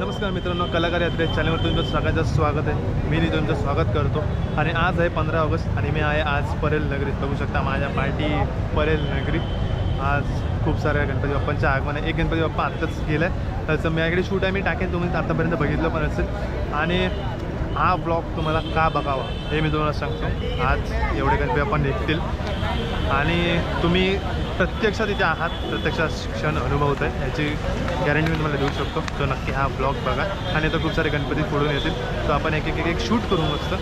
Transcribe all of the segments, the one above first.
नमस्कार मित्रांनो कलाकार यात्रे चॅनलवर तुमचं सगळ्याचं स्वागत आहे. मी नी तुमचं स्वागत करतो. आणि आज आहे पंधरा ऑगस्ट आणि मी आहे आज परेल नगरीत बघू शकता माझ्या पार्टी परेल नगरीत आज खूप साऱ्या गणपती बाप्पांच्या आगमन आहे. एक गणपती बाप्पा आत्ताच गेला आहे त्याचं माझ्याकडे शूट आहे. मी टाकेन तुम्ही आतापर्यंत बघितलं पण असेल. आणि हा ब्लॉग तुम्हाला का बघावा हे मी तुम्हाला सांगतो. आज एवढे गणपती बाप्पा निघतील. आणि तुम्ही प्रत्यक्षात इथे आहात. प्रत्यक्षात क्षण अनुभवत आहे. याची गॅरंटी मी तुम्हाला देऊ शकतो. तो नक्की हा ब्लॉग बघा. आणि तर खूप सारे गणपती फोडून येतील. तो आपण एक एक एक एक शूट करू मस्त.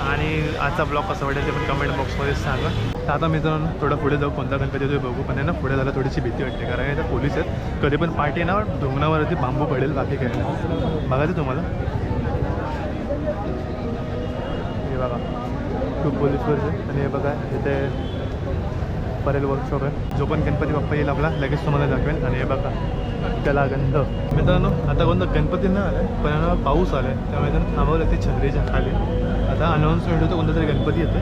आणि आजचा ब्लॉग कसा वाटेल ते पण कमेंट बॉक्समध्ये सांगा. तर आता मी जाऊन थोडं पुढे जाऊ. कोणता गणपती तुम्ही बघू. पण आहे ना पुढे झाला थोडीशी भीती वाटते. कारण इथं पोलीस आहेत. कधी पण पार्टी येणार ना ढोंगणावरती बांबू पडेल बाकी काही नाही. बघायचं तुम्हाला. हे बघा. खूप पोलीस आहे आणि हे बघा इथे परेल वर्कशॉप आहे जो पण गणपती बाप्पा येईल आपला लगेच तुम्हाला दाखवेल आणि हे बघा त्याला गंध. मित्रांनो आता कोणतं गणपती नाही आलं पण पाऊस आला आहे त्यामुळे त्यांना थांबवलं ते छत्रीच्या खाली. आता अनाऊन्समेंट होतं कोणता तरी गणपती येतो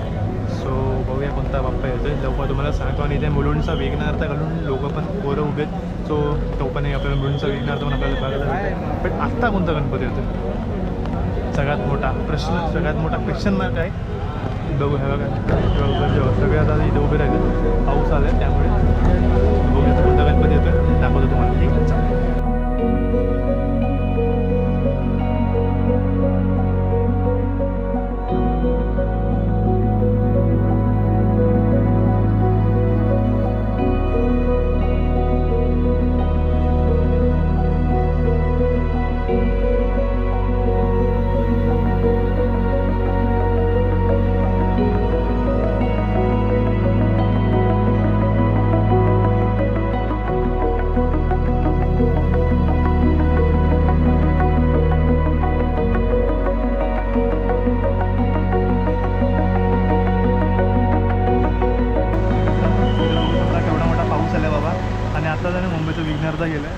सो बघूया कोणता बाप्पा येतो लवकर तुम्हाला सांगतो. आणि त्या मुलुंडचा विघ्नार्थ घालून लोक पण पोरं उभे सो तो पण एक आपल्याला मुलुंडचा विघ्नार्थ पण आपल्याला बघायला पण आत्ता कोणता गणपती येतो सगळ्यात मोठा प्रश्न सगळ्यात मोठा क्वेश्चन मार्क आहे. बघू बघा. जेव्हा सगळे आता इथे उभे राहिले. पाऊस आला आहे त्यामुळे बघूया. कोणता गणपती येतो दाखवतो तुम्हाला. ठीक आहे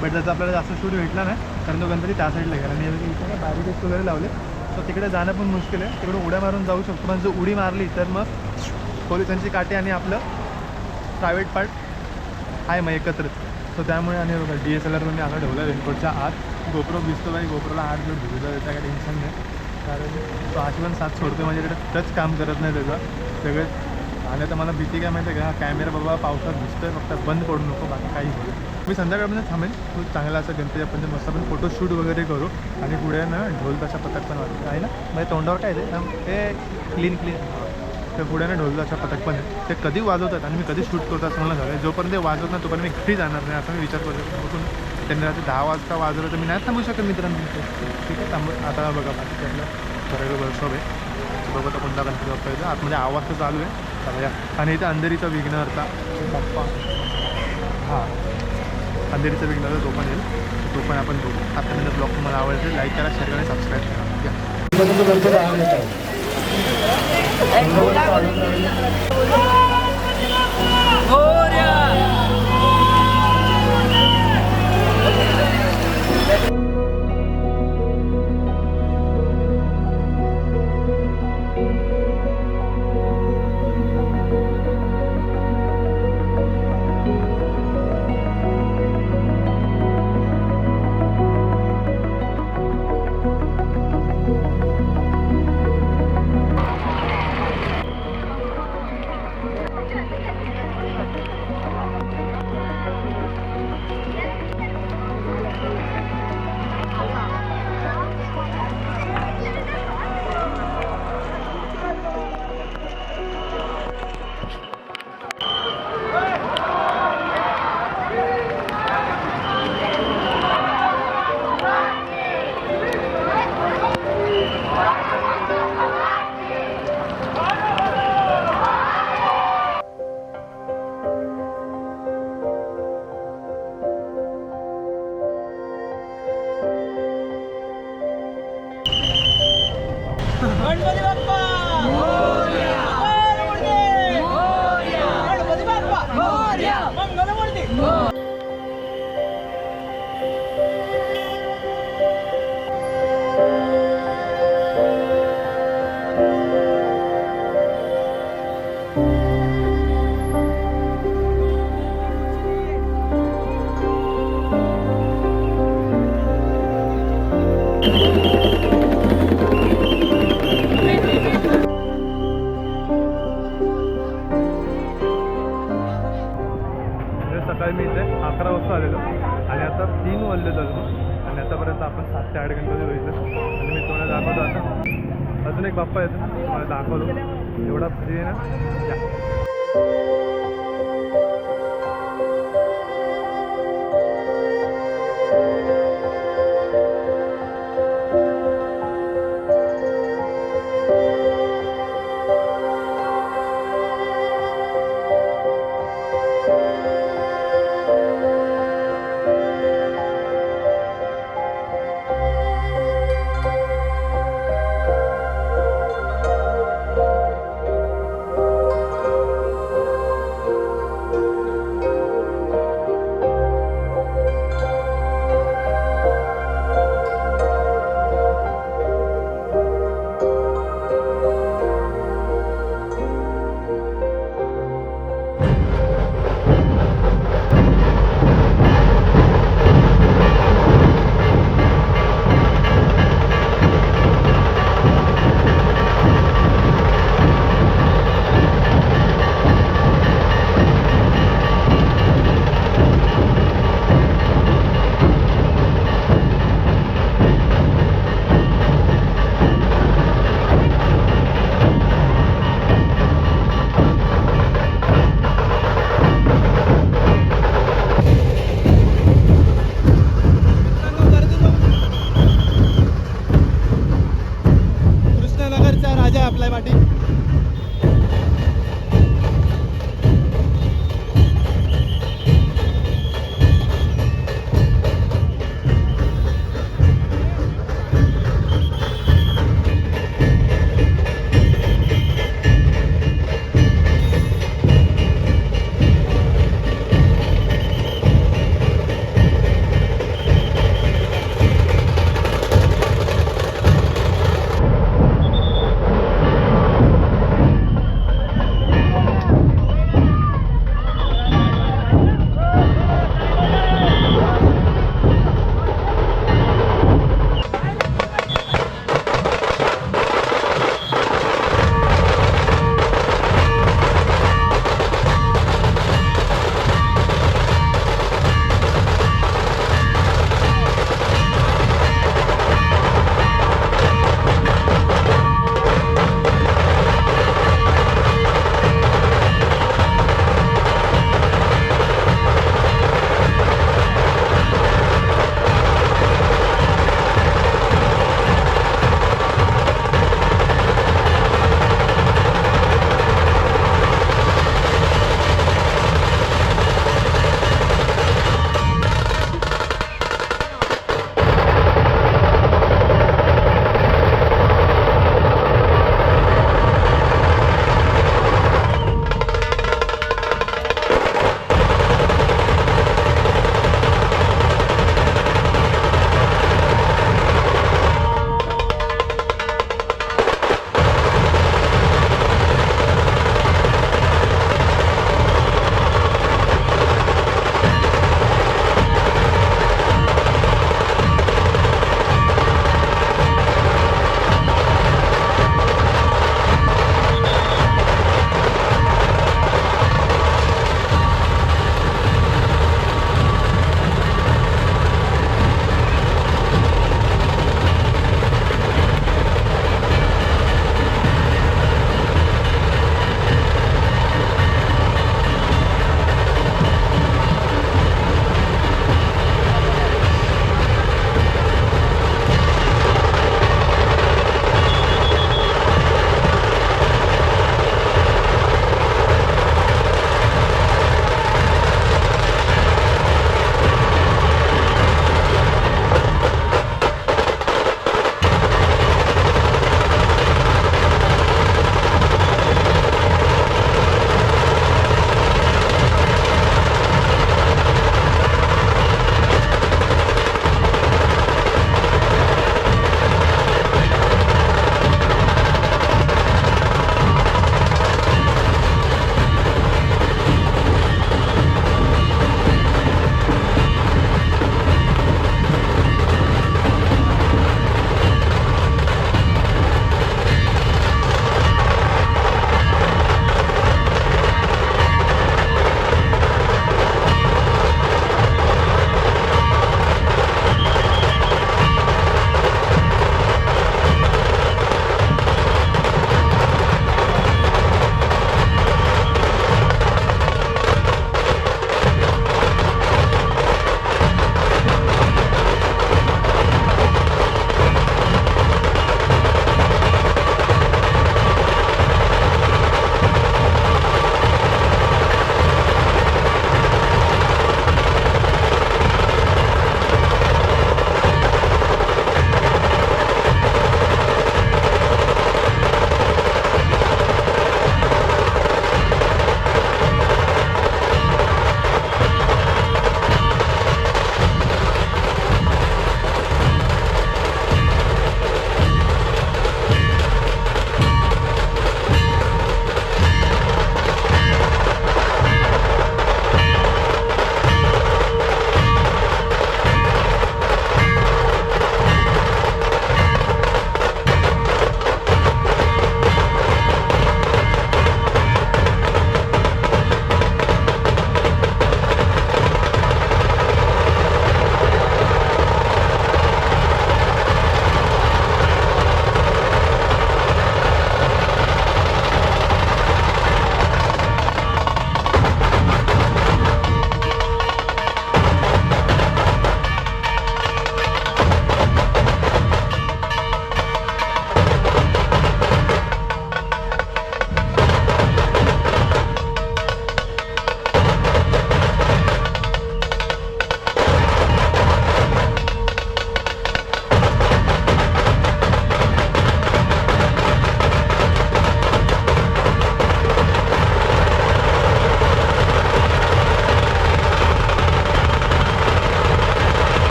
बट त्याचा आपल्याला जास्त शूट भेटला नाही कारण तो गणपती त्या साईडला गेला. आणि इथे काय बॅरिकेड्स वगैरे लावले. तर तिकडे जाणं पण मुश्किल आहे. तिकडे उड्या मारून जाऊ शकतो. पण जर उडी मारली तर मग पोलिसांची काठी आणि आपलं प्रायव्हेट पार्ट आहे मग एकत्रच सो त्यामुळे आणि बघा डी एस एल आर मी आता ठेवला रेनकोटच्या आत. गोप्रो दिसतो बाई गोप्रोला आठ जर भिजला त्याचा काही टेन्शन नाही. कारण तो आठवण साथ सोडतो माझ्याकडे टच काम करत नाही त्याचा. सगळे आणि आता मला भीती काय माहिती आहे का? हा कॅमेरा बाबा पावसात दिसतोय. फक्त बंद पडू नको. बाकी काही नाही. मी संध्याकाळपर्यंत थांबेन. खूप चांगला असं गणपती आपण मस्त आपण फोटोशूट वगैरे करू आणि पुढे ना ढोल पथक पण वाजतो आहे ना? म्हणजे तोंडावर काय ते? क्लीन क्लीन तर पुढे ना ढोल पथक पण आहे. ते कधी वाजवतात आणि मी कधी शूट करतो असं मला झालं जोपर्यंत ते वाजवत नाही तोपर्यंत मी घरी जाणार नाही असं मी विचार करतो. बघून त्यांनी रात्री दहा वाजता वाजवलं तर मी नाही थांबू शकत मित्रांनो. ठीक आहे थांबू. आता बघा बाकी त्यांना बरोबर वर्षॉप आहे. बघा आता कोणता गणपती बाप्पा येतो. आतमध्ये आवाज तर चालू आहे. या. आणि इथे अंधेरीचा विघ्नहर्ता. बाप्पा. हां. अंधेरीचं वेगळं तो पण येईल. तो पण आपण बघू. आतापर्यंत ब्लॉग तुम्हाला आवडते लाईक करा शेअर करा सबस्क्राईब करा. या. गणपती आता अजून एक दाखवतो. एवढा भारी आहे ना?